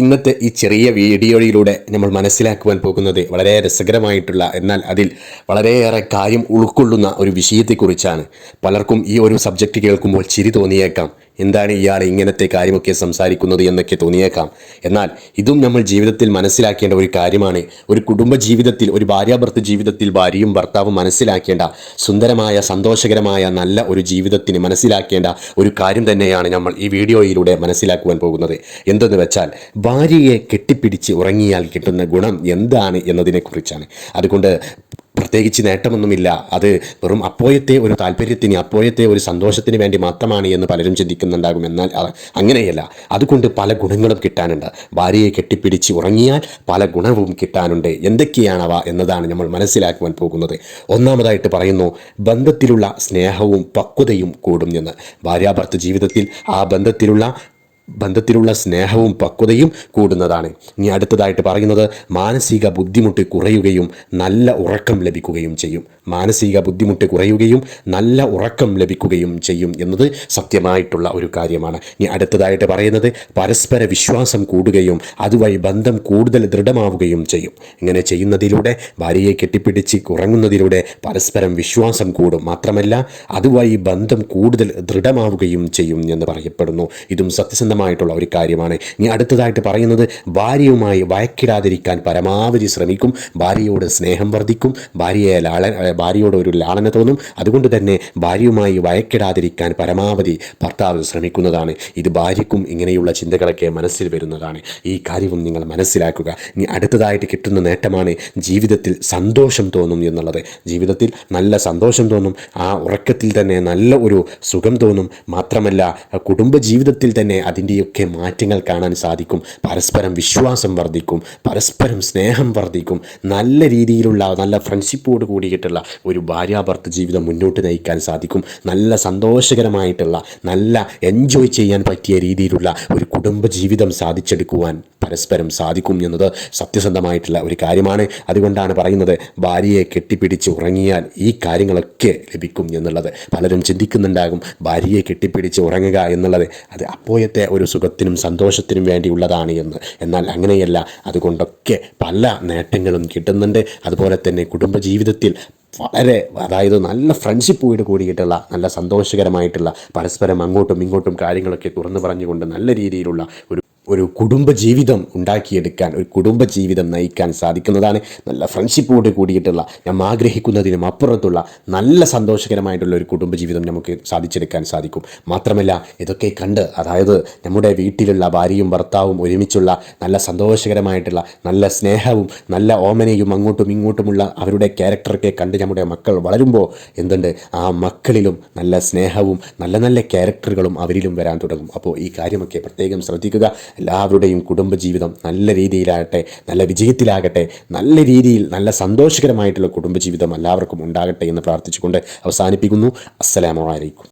ഇന്നത്തെ ഈ ചെറിയ വീഡിയോയിലൂടെ നമ്മൾ മനസ്സിലാക്കുവാൻ പോകുന്നത് വളരെ രസകരമായിട്ടുള്ള എന്നാൽ അതിൽ വളരെയേറെ കാര്യം ഉൾക്കൊള്ളുന്ന ഒരു വിഷയത്തെക്കുറിച്ചാണ്. പലർക്കും ഈ ഒരു സബ്ജക്റ്റ് കേൾക്കുമ്പോൾ ചിരി തോന്നിയേക്കാം. എന്താണ് ഇയാൾ ഇങ്ങനത്തെ കാര്യമൊക്കെ സംസാരിക്കുന്നത് എന്നൊക്കെ തോന്നിയേക്കാം. എന്നാൽ ഇതും നമ്മൾ ജീവിതത്തിൽ മനസ്സിലാക്കേണ്ട ഒരു കാര്യമാണ്. ഒരു കുടുംബ ജീവിതത്തിൽ ഒരു ഭാര്യാഭർത്ത ജീവിതത്തിൽ ഭാര്യയും ഭർത്താവും മനസ്സിലാക്കേണ്ട സുന്ദരമായ സന്തോഷകരമായ നല്ല ഒരു ജീവിതത്തിന് മനസ്സിലാക്കേണ്ട ഒരു കാര്യം തന്നെയാണ് നമ്മൾ ഈ വീഡിയോയിലൂടെ മനസ്സിലാക്കുവാൻ പോകുന്നത്. എന്തെന്ന് വെച്ചാൽ ഭാര്യയെ കെട്ടിപ്പിടിച്ച് ഉറങ്ങിയാൽ കിട്ടുന്ന ഗുണം എന്താണ് എന്നതിനെക്കുറിച്ചാണ്. അതുകൊണ്ട് പ്രത്യേകിച്ച് നേട്ടമൊന്നുമില്ല. അത് വെറും അപ്പോയത്തെ ഒരു താല്പര്യത്തിന് അപ്പോയത്തെ ഒരു സന്തോഷത്തിന് വേണ്ടി മാത്രമാണ് എന്ന് പലരും ചിന്തിക്കുന്നുണ്ടാകും. എന്നാൽ അങ്ങനെയല്ല. അതുകൊണ്ട് പല ഗുണങ്ങളും കിട്ടാനുണ്ട്. ഭാര്യയെ കെട്ടിപ്പിടിച്ച് ഉറങ്ങിയാൽ പല ഗുണവും കിട്ടാനുണ്ട്. എന്തൊക്കെയാണവ എന്നതാണ് നമ്മൾ മനസ്സിലാക്കുവാൻ പോകുന്നത്. ഒന്നാമതായിട്ട് പറയുന്നു ബന്ധത്തിലുള്ള സ്നേഹവും പക്വതയും കൂടും എന്ന്. ഭാര്യാഭർത്ത ജീവിതത്തിൽ ആ ബന്ധത്തിലുള്ള ബന്ധത്തിലുള്ള സ്നേഹവും പക്വതയും കൂടുന്നതാണ്. ഇനി അടുത്തതായിട്ട് പറയുന്നത് മാനസിക ബുദ്ധിമുട്ട് കുറയുകയും നല്ല ഉറക്കം ലഭിക്കുകയും ചെയ്യും. മാനസിക ബുദ്ധിമുട്ട് കുറയുകയും നല്ല ഉറക്കം ലഭിക്കുകയും ചെയ്യും എന്നത് സത്യമായിട്ടുള്ള ഒരു കാര്യമാണ്. ഇനി അടുത്തതായിട്ട് പറയുന്നത് പരസ്പര വിശ്വാസം കൂടുകയും അതുവഴി ബന്ധം കൂടുതൽ ദൃഢമാവുകയും ചെയ്യും. ഇങ്ങനെ ചെയ്യുന്നതിലൂടെ ഭാര്യയെ കെട്ടിപ്പിടിച്ച് ഉറങ്ങുന്നതിലൂടെ പരസ്പരം വിശ്വാസം കൂടും. മാത്രമല്ല അതുവഴി ബന്ധം കൂടുതൽ ദൃഢമാവുകയും ചെയ്യും എന്ന് പറയപ്പെടുന്നു. ഇതും സത്യസന്ധമായിട്ടുള്ള ഒരു കാര്യമാണ്. ഇനി അടുത്തതായിട്ട് പറയുന്നത് ഭാര്യയുമായി വഴക്കിടാതിരിക്കാൻ പരമാവധി ശ്രമിക്കും. ഭാര്യയോട് സ്നേഹം വർദ്ധിക്കും. ഭാര്യയെ ലാള ഭാര്യയോട് ഒരു ലാളന തോന്നും. അതുകൊണ്ട് തന്നെ ഭാര്യയുമായി വഴക്കിടാതിരിക്കാൻ പരമാവധി ഭർത്താവ് ശ്രമിക്കുന്നതാണ്. ഇത് ഭാര്യയ്ക്കും ഇങ്ങനെയുള്ള ചിന്തകളൊക്കെ മനസ്സിൽ വരുന്നതാണ്. ഈ കാര്യവും നിങ്ങൾ മനസ്സിലാക്കുക. ഇനി അടുത്തതായിട്ട് കിട്ടുന്ന നേട്ടമാണ് ജീവിതത്തിൽ സന്തോഷം തോന്നും എന്നുള്ളത്. ജീവിതത്തിൽ നല്ല സന്തോഷം തോന്നും. ആ ഉറക്കത്തിൽ തന്നെ നല്ല ഒരു സുഖം തോന്നും. മാത്രമല്ല കുടുംബ ജീവിതത്തിൽ തന്നെ അതിന്റെയൊക്കെ മാറ്റങ്ങൾ കാണാൻ സാധിക്കും. പരസ്പരം വിശ്വാസം വർദ്ധിക്കും. പരസ്പരം സ്നേഹം വർദ്ധിക്കും. നല്ല രീതിയിലുള്ള നല്ല ഫ്രണ്ട്ഷിപ്പോട് കൂടിയിട്ടുള്ള ഒരു ഭാര്യാഭർത്ത ജീവിതം മുന്നോട്ട് നയിക്കാൻ സാധിക്കും. നല്ല സന്തോഷകരമായിട്ടുള്ള നല്ല എൻജോയ് ചെയ്യാൻ പറ്റിയ രീതിയിലുള്ള ഒരു കുടുംബ ജീവിതം സാധിച്ചെടുക്കുവാൻ പരസ്പരം സാധിക്കും എന്നത് സത്യസന്ധമായിട്ടുള്ള ഒരു കാര്യമാണ്. അതുകൊണ്ടാണ് പറയുന്നത് ഭാര്യയെ കെട്ടിപ്പിടിച്ച് ഉറങ്ങിയാൽ ഈ കാര്യങ്ങളൊക്കെ ലഭിക്കും എന്നുള്ളത്. പലരും ചിന്തിക്കുന്നുണ്ടാകും ഭാര്യയെ കെട്ടിപ്പിടിച്ച് ഉറങ്ങുക എന്നുള്ളത് അത് അപ്പോഴത്തെ ഒരു സുഖത്തിനും സന്തോഷത്തിനും വേണ്ടിയുള്ളതാണ് എന്ന്. എന്നാൽ അങ്ങനെയല്ല അതുകൊണ്ടൊക്കെ പല നേട്ടങ്ങളും കിട്ടുന്നുണ്ട്. അതുപോലെ തന്നെ കുടുംബജീവിതത്തിൽ വളരെ അതായത് നല്ല ഫ്രണ്ട്ഷിപ്പോട് കൂടിയിട്ടുള്ള നല്ല സന്തോഷകരമായിട്ടുള്ള പരസ്പരം അങ്ങോട്ടും ഇങ്ങോട്ടും കാര്യങ്ങളൊക്കെ തുറന്നു പറഞ്ഞുകൊണ്ട് നല്ല രീതിയിലുള്ള ഒരു ഒരു കുടുംബജീവിതം ഉണ്ടാക്കിയെടുക്കാൻ ഒരു കുടുംബജീവിതം നയിക്കാൻ സാധിക്കുന്നതാണ്. നല്ല ഫ്രണ്ട്ഷിപ്പോട് കൂടിയിട്ടുള്ള നമ്മൾ ആഗ്രഹിക്കുന്നതിനും അപ്പുറത്തുള്ള നല്ല സന്തോഷകരമായിട്ടുള്ള ഒരു കുടുംബജീവിതം നമുക്ക് സാധിച്ചെടുക്കാൻ സാധിക്കും. മാത്രമല്ല ഇതൊക്കെ കണ്ട് അതായത് നമ്മുടെ വീട്ടിലുള്ള ഭാര്യയും ഭർത്താവും ഒരുമിച്ചുള്ള നല്ല സന്തോഷകരമായിട്ടുള്ള നല്ല സ്നേഹവും നല്ല ഓമനയും അങ്ങോട്ടും ഇങ്ങോട്ടുമുള്ള അവരുടെ ക്യാരക്ടറൊക്കെ കണ്ട് നമ്മുടെ മക്കൾ വളരുമ്പോൾ എന്തുണ്ട്? ആ മക്കളിലും നല്ല സ്നേഹവും നല്ല നല്ല ക്യാരക്ടറുകളും അവരിലും വരാൻ തുടങ്ങും. അപ്പോൾ ഈ കാര്യമൊക്കെ പ്രത്യേകം ശ്രദ്ധിക്കുക. എല്ലാവരുടെയും കുടുംബജീവിതം നല്ല രീതിയിലാകട്ടെ നല്ല വിജയത്തിലാകട്ടെ നല്ല രീതിയിൽ നല്ല സന്തോഷകരമായിട്ടുള്ള കുടുംബജീവിതം എല്ലാവർക്കും ഉണ്ടാകട്ടെ എന്ന് പ്രാർത്ഥിച്ചുകൊണ്ട് അവസാനിപ്പിക്കുന്നു. അസ്സലാമു അലൈക്കും.